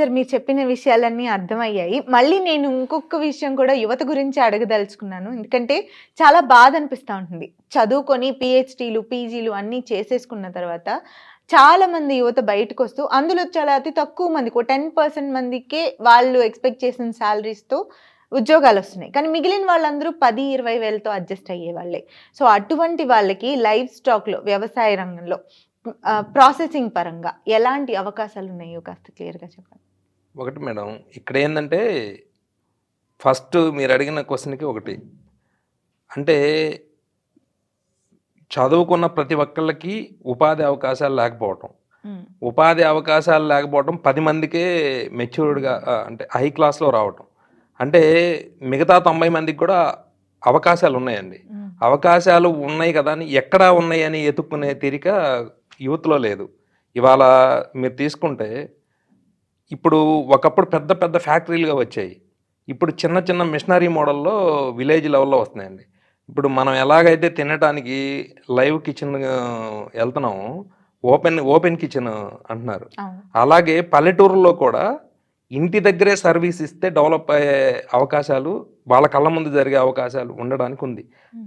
Sir మీరు చెప్పిన విషయాలన్నీ అర్థమయ్యాయి. మళ్ళీ నేను ఇంకొక విషయం కూడా యువత గురించి అడగదలుచుకున్నాను. ఎందుకంటే చాలా బాధ అనిపిస్తూ ఉంటుంది. చదువుకొని పిహెచ్డీలు పీజీలు అన్నీ చేసేసుకున్న తర్వాత చాలా మంది యువత బయటకు వస్తూ అందులో చాలా అతి తక్కువ మందికి టెన్ పర్సెంట్ మందికే వాళ్ళు ఎక్స్పెక్ట్ చేసిన శాలరీస్తో ఉద్యోగాలు వస్తున్నాయి. కానీ మిగిలిన వాళ్ళందరూ పది ఇరవై వేలతో అడ్జస్ట్ అయ్యే వాళ్ళే సో అటువంటి వాళ్ళకి లైఫ్ స్టాక్లో వ్యవసాయ రంగంలో ప్రాసెసింగ్ పరంగా ఎలాంటి అవకాశాలు ఉన్నాయో కాస్త క్లియర్గా చెప్పండి. ఒకటి మేడం ఇక్కడ ఏంటంటే ఫస్ట్ మీరు అడిగిన క్వశ్చన్కి ఒకటి. అంటే చదువుకున్న ప్రతి ఒక్కళ్ళకి ఉపాధి అవకాశాలు లేకపోవటం. ఉపాధి అవకాశాలు లేకపోవటం పది మందికే మెచ్యూర్డ్గా అంటే హై క్లాస్లో రావటం. అంటే మిగతా తొంభై మందికి కూడా అవకాశాలు ఉన్నాయండి. అవకాశాలు ఉన్నాయి కదా అని ఎక్కడా ఉన్నాయి అని ఎతుక్కునే తీరిక యూత్లో లేదు. ఇవాళ మీరు తీసుకుంటే ఇప్పుడు ఒకప్పుడు పెద్ద పెద్ద ఫ్యాక్టరీలుగా వచ్చాయి. ఇప్పుడు చిన్న చిన్న మిషనరీ మోడల్లో విలేజ్ లెవెల్లో వస్తున్నాయండి. ఇప్పుడు మనం ఎలాగైతే తినడానికి లైవ్ కిచెన్ వెళ్తున్నామో ఓపెన్ ఓపెన్ కిచెన్ అంటున్నారు. అలాగే పల్లెటూరులో కూడా ఇంటి దగ్గరే సర్వీస్ ఇస్తే డెవలప్ అయ్యే అవకాశాలు వాళ్ళ కళ్ళ ముందు జరిగే అవకాశాలు ఉండడానికి ఉంది.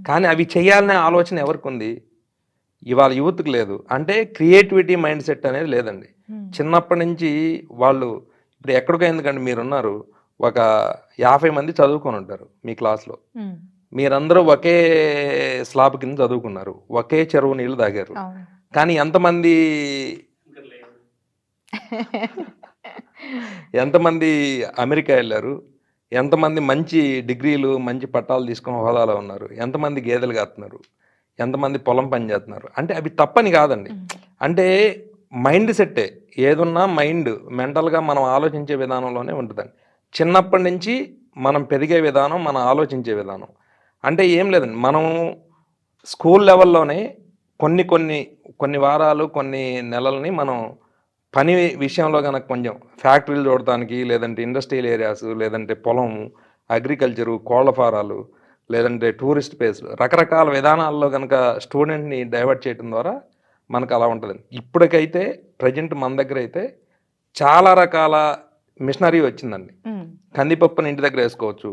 కానీ అవి చేయాలనే ఆలోచన ఎవరికి ఉంది ఇవాళ యూత్కి లేదు. అంటే క్రియేటివిటీ మైండ్ సెట్ అనేది లేదండి. చిన్నప్పటి నుంచి వాళ్ళు ఇప్పుడు ఎక్కడికో ఎందుకండి మీరున్నారు ఒక యాభై మంది చదువుకొని ఉంటారు మీ క్లాస్లో. మీరందరూ ఒకే స్లాబ్ కింద చదువుకున్నారు ఒకే చెరువు నీళ్ళు తాగారు. కానీ ఎంతమంది ఎంతమంది అమెరికా వెళ్ళారు ఎంతమంది మంచి డిగ్రీలు మంచి పట్టాలు తీసుకుని హోదాలో ఉన్నారు ఎంతమంది గేదెలు కాస్తున్నారు ఎంతమంది పొలం పని చేస్తున్నారు అంటే అవి తప్పని కాదండి. అంటే మైండ్ సెట్టే ఏదున్నా మైండ్ మెంటల్గా మనం ఆలోచించే విధానంలోనే ఉంటుందండి. చిన్నప్పటి నుంచి మనం పెరిగే విధానం మనం ఆలోచించే విధానం. అంటే ఏం లేదండి. మనం స్కూల్ లెవెల్లోనే కొన్ని కొన్ని కొన్ని వారాలు కొన్ని నెలల్ని మనం పని విషయంలో కనుక కొంచెం ఫ్యాక్టరీలు చూడటానికి లేదంటే ఇండస్ట్రియల్ ఏరియాస్ లేదంటే పొలం అగ్రికల్చరు కోళ్ళ ఫారాలు లేదంటే టూరిస్ట్ ప్లేస్లు రకరకాల విధానాల్లో కనుక స్టూడెంట్ని డైవర్ట్ చేయడం ద్వారా మనకు అలా ఉంటుంది. ఇప్పటికైతే ప్రజెంట్ మన దగ్గర అయితే చాలా రకాల మిషనరీ వచ్చిందండి. కందిపప్పుని ఇంటి దగ్గర వేసుకోవచ్చు.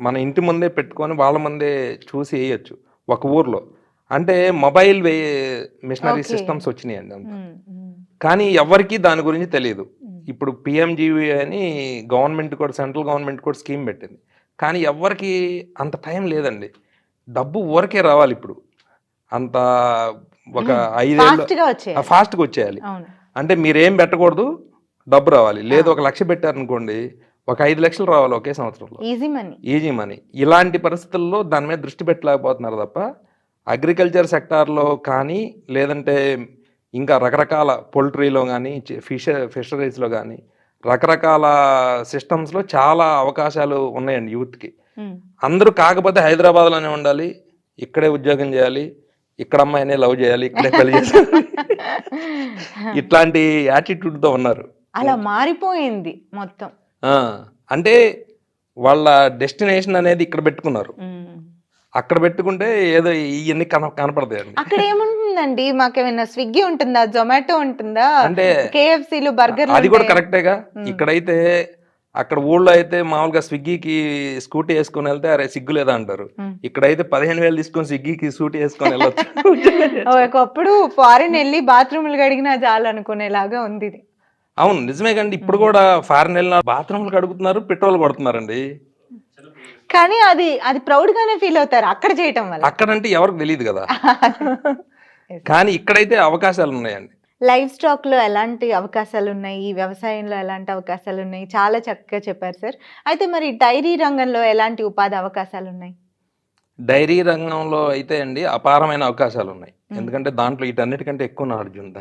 మన ఇంటి ముందే పెట్టుకొని వాళ్ళ ముందే చూసి వేయచ్చు. ఒక ఊర్లో. అంటే మొబైల్ వే మిషనరీ. సిస్టమ్స్ వచ్చినాయండి అంత. కానీ ఎవరికీ దాని గురించి తెలియదు ఇప్పుడు పిఎంజీవీ అని గవర్నమెంట్ కూడా సెంట్రల్ గవర్నమెంట్ కూడా స్కీమ్ పెట్టింది. కానీ ఎవరికి అంత టైం లేదండి. డబ్బు ఊరికే రావాలి ఇప్పుడు. అంత ఒక ఐదేళ్ళు ఫాస్ట్గా వచ్చేయాలి. అంటే మీరేం పెట్టకూడదు డబ్బు రావాలి. లేదు. ఒక లక్ష పెట్టారనుకోండి ఒక ఐదు లక్షలు రావాలి ఒకే సంవత్సరంలో. ఈజీ మనీ ఈజీ మనీ ఇలాంటి పరిస్థితుల్లో దాని మీద దృష్టి పెట్టలేకపోతున్నారు తప్ప అగ్రికల్చర్ సెక్టార్లో కానీ లేదంటే ఇంకా రకరకాల పోల్ట్రీలో కానీ ఫిష ఫిషరీస్లో కానీ రకరకాల సిస్టమ్స్లో చాలా అవకాశాలు ఉన్నాయండి యూత్కి. అందరూ కాకపోతే హైదరాబాద్లోనే ఉండాలి ఇక్కడే ఉద్యోగం చేయాలి ఇక్కడ అమ్మాయినే లవ్ చేయాలి ఇక్కడే పెళ్ళి చేయాలి. ఇట్లాంటి యాటిట్యూడ్తో ఉన్నారు. అలా మారిపోయింది మొత్తం. అంటే వాళ్ళ డెస్టినేషన్ అనేది ఇక్కడ పెట్టుకున్నారు. అక్కడ పెట్టుకుంటే ఏదో ఇవన్నీ కన కనపడతాయండి. అక్కడ ఏముంటుందండి? మాకేమైనా స్విగ్గీ ఉంటుందా? జొమాటో ఉంటుందా? అంటే కేఎఫ్సీలు బర్గర్లు అది కూడా? కరెక్టేగా. ఇక్కడైతే అక్కడ ఊళ్ళో అయితే మామూలుగా స్విగ్గీకి స్కూటీ వేసుకొని వెళ్తే అరే సిగ్గు లేదా అంటారు. ఇక్కడైతే పదిహేను వేలు తీసుకొని స్విగ్గీకి స్కూటీ వేసుకొని వెళ్ళొచ్చు. ఒకప్పుడు ఫారిన్ వెళ్ళి బాత్రూములు కడిగినా చాలు అనుకునేలాగా ఉంది ఇది. అవును నిజమే కండి. ఇప్పుడు కూడా ఫారెన్ వెళ్ళిన బాత్రూమ్లు కడుగుతున్నారు పెట్రోల్ కొడుతున్నారండి. కానీ అది అది ప్రౌడ్ గానే ఫీల్ అవుతారు అక్కడ చేయటం వల్ల. అక్కడంటే ఎవరికి తెలియదు కదా. కానీ ఇక్కడైతే అవకాశాలు ఉన్నాయండి లైఫ్ స్టాక్లో ఎలాంటి అవకాశాలు ఉన్నాయి వ్యవసాయంలో ఎలాంటి అవకాశాలు ఉన్నాయి చాలా చక్కగా చెప్పారు సార్. అయితే మరి డైరీ రంగంలో ఎలాంటి ఉపాధి అవకాశాలు ఉన్నాయి డైరీ రంగంలో అయితే అండి అపారమైన అవకాశాలు ఉన్నాయి. ఎందుకంటే దాంట్లో వీటన్నిటికంటే ఎక్కువ నాలెడ్జ్ ఉంది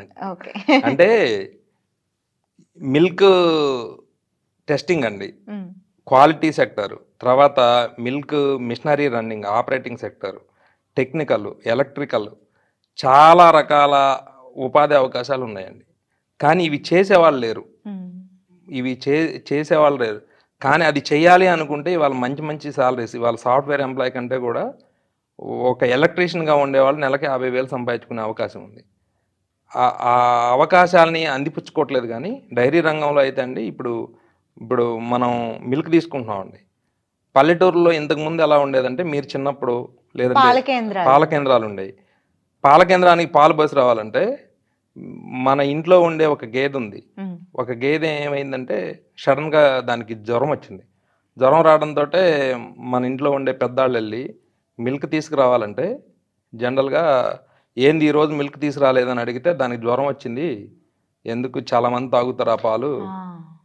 అంటే మిల్క్ టెస్టింగ్ అండి. Quality sector. తర్వాత milk machinery running operating sector technical electrical చాలా రకాల ఉపాధి అవకాశాలు ఉన్నాయండి కానీ ఇవి చేసేవాళ్ళు లేరు. ఇవి చే చేసేవాళ్ళు లేరు. కానీ అది చేయాలి అనుకుంటే ఇవాళ మంచి మంచి సాలరీస్ ఇవాళ సాఫ్ట్వేర్ ఎంప్లాయ్ కంటే కూడా ఒక ఎలక్ట్రీషియన్గా ఉండేవాళ్ళు నెలకి యాభై వేలు సంపాదించుకునే అవకాశం ఉంది. ఆ- అవకాశాలని అందిపుచ్చుకోవట్లేదు కానీ డైరీ రంగంలో అయితే అండి ఇప్పుడు ఇప్పుడు మనం మిల్క్ తీసుకుంటున్నామండి. పల్లెటూరులో ఇంతకు ముందు ఎలా ఉండేదంటే మీరు చిన్నప్పుడు లేదంటే పాల కేంద్రాలు పాల కేంద్రాలు ఉండేవి. పాల కేంద్రానికి పాలు బస్సు రావాలంటే మన ఇంట్లో ఉండే ఒక గేదె ఉంది ఒక గేదె ఏమైందంటే సడన్గా దానికి జ్వరం వచ్చింది. జ్వరం రావడంతో మన ఇంట్లో ఉండే పెద్దాళ్ళు వెళ్ళి మిల్క్ తీసుకురావాలంటే జనరల్గా ఏంది ఈరోజు మిల్క్ తీసుకురాలేదని అడిగితే దానికి జ్వరం వచ్చింది. ఎందుకు చాలామంది తాగుతారు ఆ పాలు?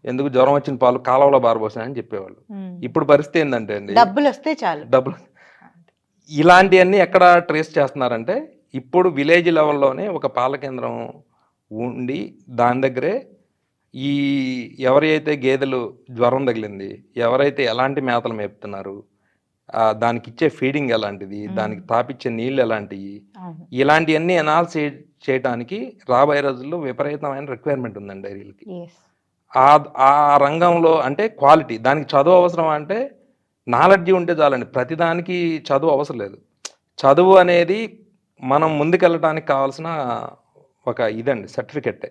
ఎందుకు జ్వరం వచ్చిన పాలు కాలువలో బారబోసాయని చెప్పేవాళ్ళు. ఉమ్. ఇప్పుడు పరిస్థితి ఏంటంటే అండి? డబ్బులు వస్తే చాలు. డబ్బులు. ఇలాంటివన్నీ ఎక్కడ ట్రేస్ చేస్తున్నారంటే ఇప్పుడు విలేజ్ లెవెల్లోనే ఒక పాల కేంద్రం ఉండి దాని దగ్గరే ఈ ఎవరైతే గేదెలు జ్వరం తగిలింది ఎవరైతే ఎలాంటి మేతలు మేపుతున్నారు దానికి ఇచ్చే ఫీడింగ్ ఎలాంటిది. దానికి తాపిచ్చే నీళ్ళు ఎలాంటివి. ఇలాంటివన్నీ అనాలిసిస్ చేయడానికి రాబోయే రోజుల్లో విపరీతమైన రిక్వైర్మెంట్ ఉందండి డైరీలకి ఆ రంగంలో అంటే క్వాలిటీ దానికి చదువు అవసరం అంటే నాలెడ్జ్ ఉంటే చాలండి ప్రతిదానికి చదువు అవసరం లేదు చదువు అనేది మనం ముందుకెళ్ళడానికి కావాల్సిన ఒక ఇదండి సర్టిఫికెట్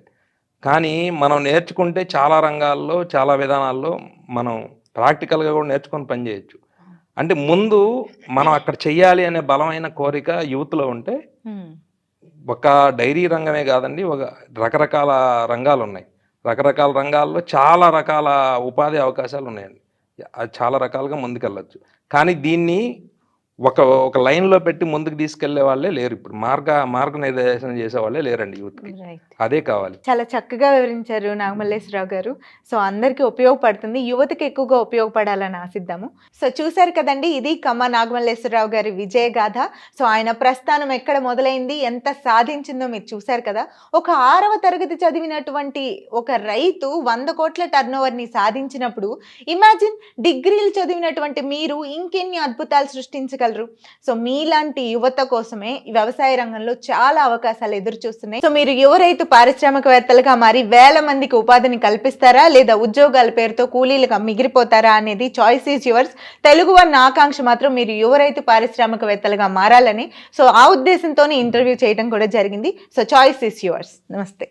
కానీ మనం నేర్చుకుంటే చాలా రంగాల్లో చాలా విధానాల్లో మనం ప్రాక్టికల్గా కూడా నేర్చుకొని పని చేయొచ్చు. అంటే ముందు మనం అక్కడ చెయ్యాలి అనే బలమైన కోరిక యూత్లో ఉంటే ఒక డైరీ రంగమే కాదండి ఒక రకరకాల రంగాలు ఉన్నాయి రకరకాల రంగాల్లో చాలా రకాల ఉపాధి అవకాశాలు ఉన్నాయండి చాలా రకాలుగా ముందుకెళ్ళచ్చు. కానీ దీన్ని ఒక ఒక లైన్లో పెట్టి ముందుకు తీసుకెళ్ళే వాళ్ళే లేరు ఇప్పుడు. మార్గ మార్గనిర్దేశం చేసే వాళ్ళే లేరండి యూత్కి. అదే కావాలి. చాలా చక్కగా వివరించారు నాగమల్లేశ్వరరావు గారు. సో అందరికీ ఉపయోగపడుతుంది. యువతకి ఎక్కువగా ఉపయోగపడాలని ఆశిద్దాము. సో చూశారు కదండి ఇది కమ్మ నాగమల్లేశ్వరరావు గారి విజయ గాథ. సో ఆయన ప్రస్థానం ఎక్కడ మొదలైంది? ఎంత సాధించిందో మీరు చూశారు కదా. ఒక ఆరవ తరగతి చదివినటువంటి ఒక రైతు వంద కోట్ల టర్న్ని సాధించినప్పుడు ఇమాజిన్ డిగ్రీలు చదివినటువంటి మీరు ఇంకెన్ని అద్భుతాలు సృష్టించగలరు సో మీలాంటి యువత కోసమే వ్యవసాయ రంగంలో చాలా అవకాశాలు ఎదురు చూస్తున్నాయి సో మీరు యువ రైతు పారిశ్రామికవేత్తలుగా మారి వేల మందికి ఉపాధిని కల్పిస్తారా? లేదా ఉద్యోగాల పేరుతో కూలీలుగా మిగిలిపోతారా? అనేది choice is yours Telugu one Akanksha మాత్రం మీరు యువ రైతు పారిశ్రామికవేత్తలుగా మారాలని. సో ఆ ఉద్దేశంతోనే ఇంటర్వ్యూ చేయడం కూడా జరిగింది. సో చాయిస్ ఈజ్ యువర్స్ నమస్తే.